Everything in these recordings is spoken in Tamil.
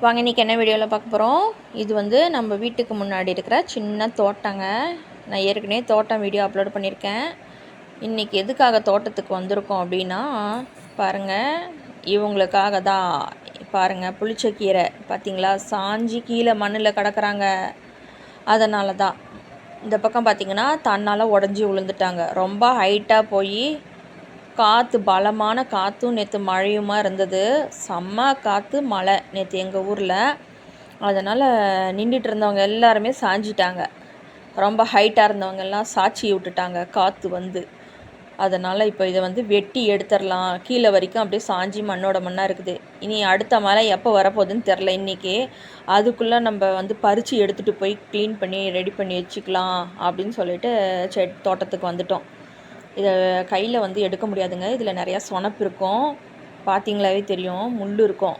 வாங்க இன்றைக்கி என்ன வீடியோவில் பார்க்க போகிறோம் இது வந்து நம்ம வீட்டுக்கு முன்னாடி இருக்கிற சின்ன தோட்டங்க. நான் ஏற்கனவே தோட்டம் வீடியோ அப்லோட் பண்ணியிருக்கேன். இன்றைக்கி எதுக்காக தோட்டத்துக்கு வந்திருக்கோம் அப்படின்னா பாருங்கள் இவங்களுக்காக தான். பாருங்கள் புளிச்ச கீரை பார்த்தீங்களா சாஞ்சி கீழே மண்ணில் கிடக்குறாங்க. அதனால தான். இந்த பக்கம் பார்த்திங்கன்னா தன்னால் உடஞ்சி விழுந்துட்டாங்க ரொம்ப ஹைட்டாக போய் காற்று பலமான காற்றும் நேற்று மழையுமா இருந்தது. செம்ம காற்று மழை நேற்று எங்கள் ஊரில். அதனால் நின்றுட்டு இருந்தவங்க எல்லாருமே சாஞ்சிட்டாங்க. ரொம்ப ஹைட்டாக இருந்தவங்க எல்லாம் சாட்சி விட்டுட்டாங்க காற்று வந்து. அதனால் இப்போ இதை வந்து வெட்டி எடுத்துடலாம். கீழே வரைக்கும் அப்படியே சாஞ்சி மண்ணோட மண்ணாக இருக்குது. இனி அடுத்த மழை எப்போ வரப்போகுதுன்னு தெரில இன்றைக்கி அதுக்குள்ளே நம்ம வந்து பறித்து எடுத்துகிட்டு போய் க்ளீன் பண்ணி ரெடி பண்ணி வச்சுக்கலாம் அப்படின்னு சொல்லிட்டு செட் தோட்டத்துக்கு வந்துட்டோம். இதை கையில் வந்து எடுக்க முடியாதுங்க. இதில் நிறையா சொனப்பு இருக்கும். பார்த்தீங்களாவே தெரியும். முள் இருக்கும்.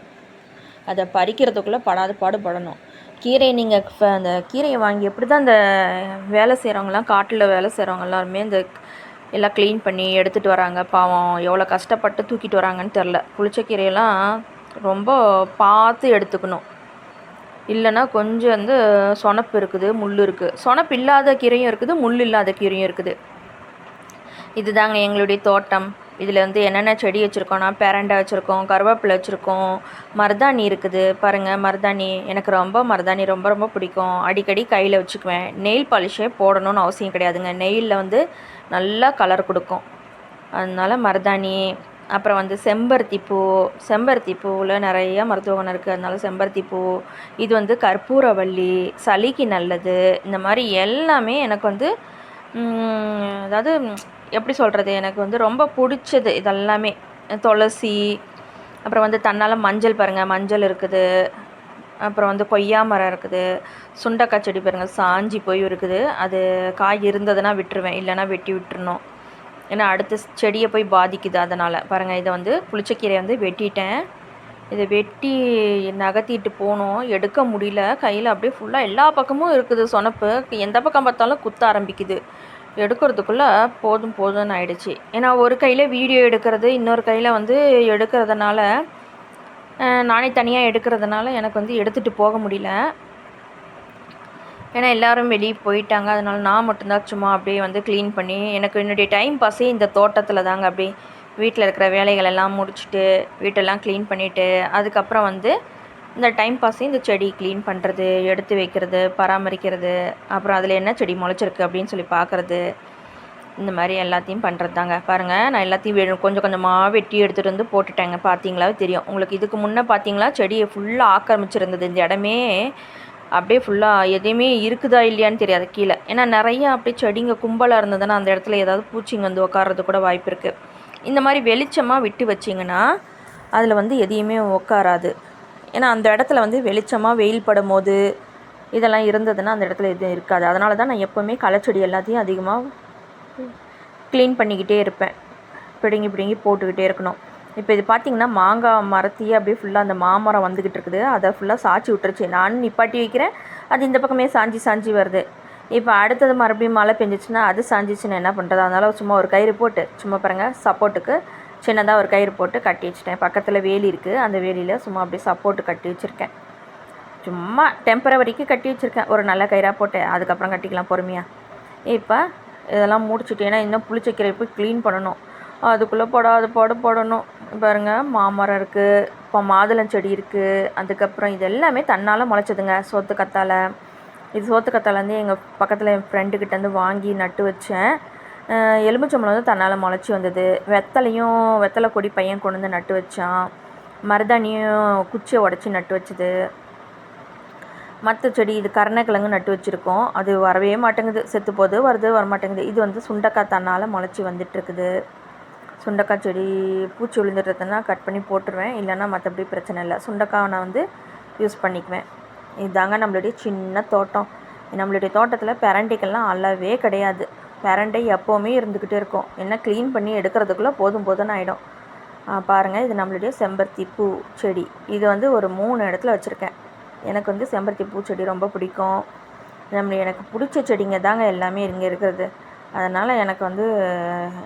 அதை பறிக்கிறதுக்குள்ளே படாத பாடுபடணும். கீரை நீங்கள் இப்போ அந்த கீரையை வாங்கி எப்படி தான் அந்த வேலை செய்கிறவங்களாம் காட்டில் வேலை செய்கிறவங்க எல்லாருமே இந்த எல்லாம் க்ளீன் பண்ணி எடுத்துகிட்டு வராங்க. பாவம் எவ்வளோ கஷ்டப்பட்டு தூக்கிட்டு வராங்கன்னு தெரில புளிச்சக்கீரையெல்லாம் ரொம்ப பார்த்து எடுத்துக்கணும். இல்லைன்னா கொஞ்சம் வந்து சொனப்பு இருக்குது முள் இருக்குது சொனப்பு இல்லாத கீரையும் இருக்குது முள் இல்லாத கீரையும் இருக்குது. இதுதாங்க எங்களுடைய தோட்டம். இதில் வந்து என்னென்ன செடி வச்சுருக்கோன்னா பேரண்டை வச்சுருக்கோம் கருவேப்பிலை வச்சுருக்கோம் மருதாணி இருக்குது. பாருங்கள் மருதாணி. எனக்கு ரொம்ப மருதாணி ரொம்ப ரொம்ப பிடிக்கும். அடிக்கடி கையில் வச்சுக்குவேன். நெயில் பாலிஷே போடணும்னு அவசியம் கிடையாதுங்க. நெயிலில் வந்து நல்லா கலர் கொடுக்கும். அதனால் மருதாணி அப்புறம் வந்து செம்பருத்தி பூ. செம்பருத்தி பூவில் நிறைய மருத்துவ குணம் இருக்குது அதனால செம்பருத்தி பூ. இது வந்து கற்பூரவள்ளி சளிக்கு நல்லது. இந்த மாதிரி எல்லாமே எனக்கு வந்து அதாவது எப்படி சொல்கிறது எனக்கு வந்து ரொம்ப பிடிச்சது இதெல்லாமே. துளசி அப்புறம் வந்து தன்னால் மஞ்சள் பாருங்கள் மஞ்சள் இருக்குது. அப்புறம் வந்து கொய்யா மரம் இருக்குது. சுண்டக்காய் செடி பாருங்கள் சாஞ்சி போய் இருக்குது. அது காய் இருந்ததுன்னா விட்டுருவேன். இல்லைன்னா வெட்டி விட்டுருணும் ஏன்னா அடுத்த செடியை போய் பாதிக்குது அதனால். பாருங்கள் இதை வந்து புளிச்சக்கீரை வந்து வெட்டிட்டேன். இதை வெட்டி நகர்த்திட்டு போனோம். எடுக்க முடியல. கையில் அப்படியே ஃபுல்லாக எல்லா பக்கமும் இருக்குது சொனப்பு. எந்த பக்கம் பார்த்தாலும் குத்த ஆரம்பிக்குது. எடுக்கிறதுக்குள்ளே போதும் போதும்னு ஆயிடுச்சு. ஏன்னா ஒரு கையில் வீடியோ எடுக்கிறது இன்னொரு கையில் வந்து எடுக்கிறதுனால நானே தனியாக எடுக்கிறதுனால எனக்கு வந்து எடுத்துகிட்டு போக முடியல. ஏன்னா எல்லோரும் வெளியே போயிட்டாங்க. அதனால் நான் மட்டும்தான் சும்மா அப்படியே வந்து க்ளீன் பண்ணி எனக்கு என்னுடைய டைம் பாஸே இந்த தோட்டத்தில் தாங்க அப்படியே வீட்டில் இருக்கிற வேலைகள் எல்லாம் முடிச்சுட்டு வீட்டெல்லாம் க்ளீன் பண்ணிவிட்டு அதுக்கப்புறம் வந்து இந்த டைம் பாஸே இந்த செடி க்ளீன் பண்ணுறது எடுத்து வைக்கிறது பராமரிக்கிறது அப்புறம் அதில் என்ன செடி முளைச்சிருக்கு அப்படின்னு சொல்லி பார்க்குறது இந்த மாதிரி எல்லாத்தையும் பண்ணுறது தாங்க பாருங்கள் நான் எல்லாத்தையும் கொஞ்சம் கொஞ்சமாக வெட்டி எடுத்துகிட்டு வந்து போட்டுட்டேங்க. பார்த்தீங்களா தெரியும். உங்களுக்கு இதுக்கு முன்னே பார்த்தீங்களா செடியை ஃபுல்லாக ஆக்கிரமிச்சிருந்தது. இந்த இடமே அப்படியே ஃபுல்லாக எதையுமே இருக்குதா இல்லையான்னு தெரியாது கீழே. ஏன்னா நிறையா அப்படியே செடிங்க கும்பலாக இருந்ததுன்னா அந்த இடத்துல ஏதாவது பூச்சிங்க வந்து உட்காறது கூட வாய்ப்பு இருக்குது இந்த மாதிரி வெளிச்சமாக விட்டு வச்சிங்கன்னா அதில் வந்து எதையுமே உட்காராது ஏன்னா அந்த இடத்துல வந்து வெளிச்சமாக வெயில் படும் போது இதெல்லாம் இருந்ததுன்னா அந்த இடத்துல எதுவும் இருக்காது. அதனால தான் நான் எப்போவுமே களைச்செடி எல்லாத்தையும் அதிகமாக க்ளீன் பண்ணிக்கிட்டே இருப்பேன். பிடுங்கி பிடுங்கி போட்டுக்கிட்டே இருக்கணும். இப்போ இது பார்த்திங்கன்னா மாங்காய் மரத்தையே அப்படியே ஃபுல்லாக அந்த மாமரம் வந்துக்கிட்டு இருக்குது. அதை ஃபுல்லாக சாய்ச்சி விட்டுருச்சு. நானும் நிப்பாட்டி வைக்கிறேன். அது இந்த பக்கமே சாஞ்சி சாஞ்சி வருது. இப்போ அடுத்தது மறுபடியும் மழை பெஞ்சிச்சுன்னா அது சாஞ்சிச்சுன்னா என்ன பண்ணுறது அதனால் சும்மா ஒரு கயிறு போட்டு சும்மா பாருங்கள் சப்போர்ட்டுக்கு சின்னதாக ஒரு கயிறு போட்டு கட்டி வச்சிட்டேன். பக்கத்தில் வேலி இருக்குது அந்த வேலியில் சும்மா அப்படியே சப்போர்ட்டு கட்டி வச்சுருக்கேன். சும்மா டெம்பரவரிக்கு கட்டி வச்சுருக்கேன். ஒரு நல்ல கயிறாக போட்டேன். அதுக்கப்புறம் கட்டிக்கலாம் பொறுமையாக இப்போ இதெல்லாம் முடிச்சுட்டு ஏன்னா இன்னும் புளிச்சக்கீரை போய் க்ளீன் பண்ணணும். அதுக்குள்ளே போடாத போட போடணும். பாருங்கள் மாமரம் இருக்குது இப்போ மாதுளம் செடி இருக்குது அதுக்கப்புறம் இது எல்லாமே தன்னால் முளைச்சதுங்க. சோத்து கத்தாழை இது சோத்து கத்தாலேருந்து எங்கள் பக்கத்தில் என் ஃப்ரெண்டுக்கிட்டேருந்து வாங்கி நட்டு வச்சேன். எலுமிச்சம்பழம் வந்து தன்னால் முளைச்சி வந்தது. வெத்தலையும் வெத்தலை கொடி பையன் கொண்டு வந்து நட்டு வச்சான். மருதாணியும் குச்சியை உடச்சி நட்டு வச்சது. மற்ற செடி இது கருணக்கிழங்கு நட்டு வச்சுருக்கோம். அது வரவே மாட்டேங்குது. செத்து போகுது வருது வரமாட்டேங்குது. இது வந்து சுண்டக்காய் தன்னால் முளைச்சி வந்துட்டுருக்குது. சுண்டக்காய் செடி பூச்சி விழுந்துட்டுறதுனா கட் பண்ணி போட்டுருவேன். இல்லைன்னா மற்றபடி பிரச்சனை இல்லை. சுண்டக்காய் நான் வந்து யூஸ் பண்ணிக்குவேன். இதுதாங்க நம்மளுடைய சின்ன தோட்டம். நம்மளுடைய தோட்டத்தில் பெரண்டிக்கெல்லாம் அளவே கிடையாது. பிரண்டை எப்போவுமே இருந்துக்கிட்டே இருக்கும். என்ன க்ளீன் பண்ணி எடுக்கிறதுக்குள்ளே போதும் போதும்னு ஆகிடும் பாருங்கள் இது நம்மளுடைய செம்பருத்தி பூ செடி. இது வந்து ஒரு மூணு இடத்துல வச்சுருக்கேன். எனக்கு வந்து செம்பருத்தி பூச்செடி ரொம்ப பிடிக்கும். நம்ம எனக்கு பிடிச்ச செடிங்க தாங்க எல்லாமே இங்கே இருக்கிறது. அதனால் எனக்கு வந்து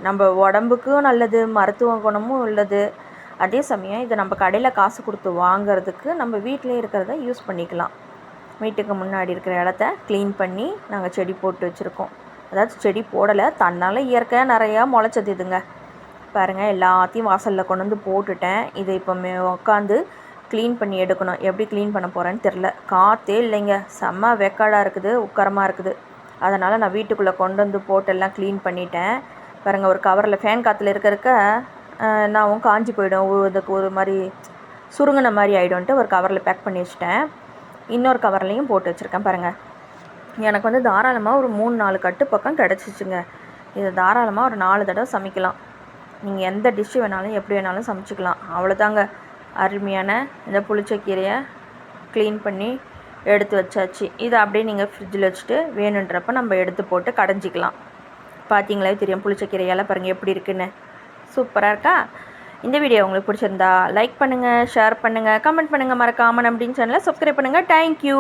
நம்ம உடம்புக்கும் நல்லது மருத்துவ குணமும் உள்ளது. அதே சமயம் இதை நம்ம கடையில் காசு கொடுத்து வாங்குறதுக்கு நம்ம வீட்டிலே இருக்கிறத யூஸ் பண்ணிக்கலாம். வீட்டுக்கு முன்னாடி இருக்கிற இடத்த க்ளீன் பண்ணி நாங்கள் செடி போட்டு வச்சுருக்கோம். அதாவது செடி போடலை. தன்னால் இயற்கையாக நிறையா முளைச்சது இதுங்க. பாருங்கள் எல்லாத்தையும் வாசலில் கொண்டு வந்து போட்டுட்டேன். இதை இப்போ மே உட்காந்து க்ளீன் பண்ணி எடுக்கணும். எப்படி க்ளீன் பண்ண போகிறேன்னு தெரில காற்றே இல்லைங்க. செம்ம வெக்காடாக இருக்குது உக்கரமாக இருக்குது. அதனால் நான் வீட்டுக்குள்ளே கொண்டு வந்து போட்டு எல்லாம் க்ளீன் பண்ணிட்டேன். பாருங்கள் ஒரு கவரில் ஃபேன் காற்றுல இருக்க இருக்க நான் காஞ்சி போயிடும். இதுக்கு ஒரு மாதிரி சுருங்கின மாதிரி ஆகிடும்ன்ட்டு ஒரு கவரில் பேக் பண்ணி வச்சுட்டேன். இன்னொரு கவர்லேயும் போட்டு வச்சுருக்கேன் பாருங்கள் எனக்கு வந்து தாராளமாக ஒரு மூணு நாலு கட்டு பக்கம் கிடச்சிச்சுங்க. இதை தாராளமாக ஒரு நாலு தடவை சமைக்கலாம். நீங்கள் எந்த டிஷ்ஷு வேணாலும் எப்படி வேணாலும் சமைச்சிக்கலாம். அவ்வளோதாங்க அருமையான இந்த புளிச்சக்கீரையை க்ளீன் பண்ணி எடுத்து வச்சாச்சு. இதை அப்படியே நீங்கள் ஃப்ரிட்ஜில் வச்சுட்டு வேணுன்றப்ப நம்ம எடுத்து போட்டு கடைஞ்சிக்கலாம். பார்த்தீங்களே தெரியும் புளிச்சக்கீரையால் பாருங்கள் எப்படி இருக்குன்னு. சூப்பராக இருக்கா? இந்த வீடியோ உங்களுக்கு பிடிச்சிருந்தா லைக் பண்ணுங்கள் ஷேர் பண்ணுங்கள் கமெண்ட் பண்ணுங்கள் மறக்காமல் அப்படின்னு சேனலை சப்ஸ்கிரைப் பண்ணுங்கள் தேங்க்யூ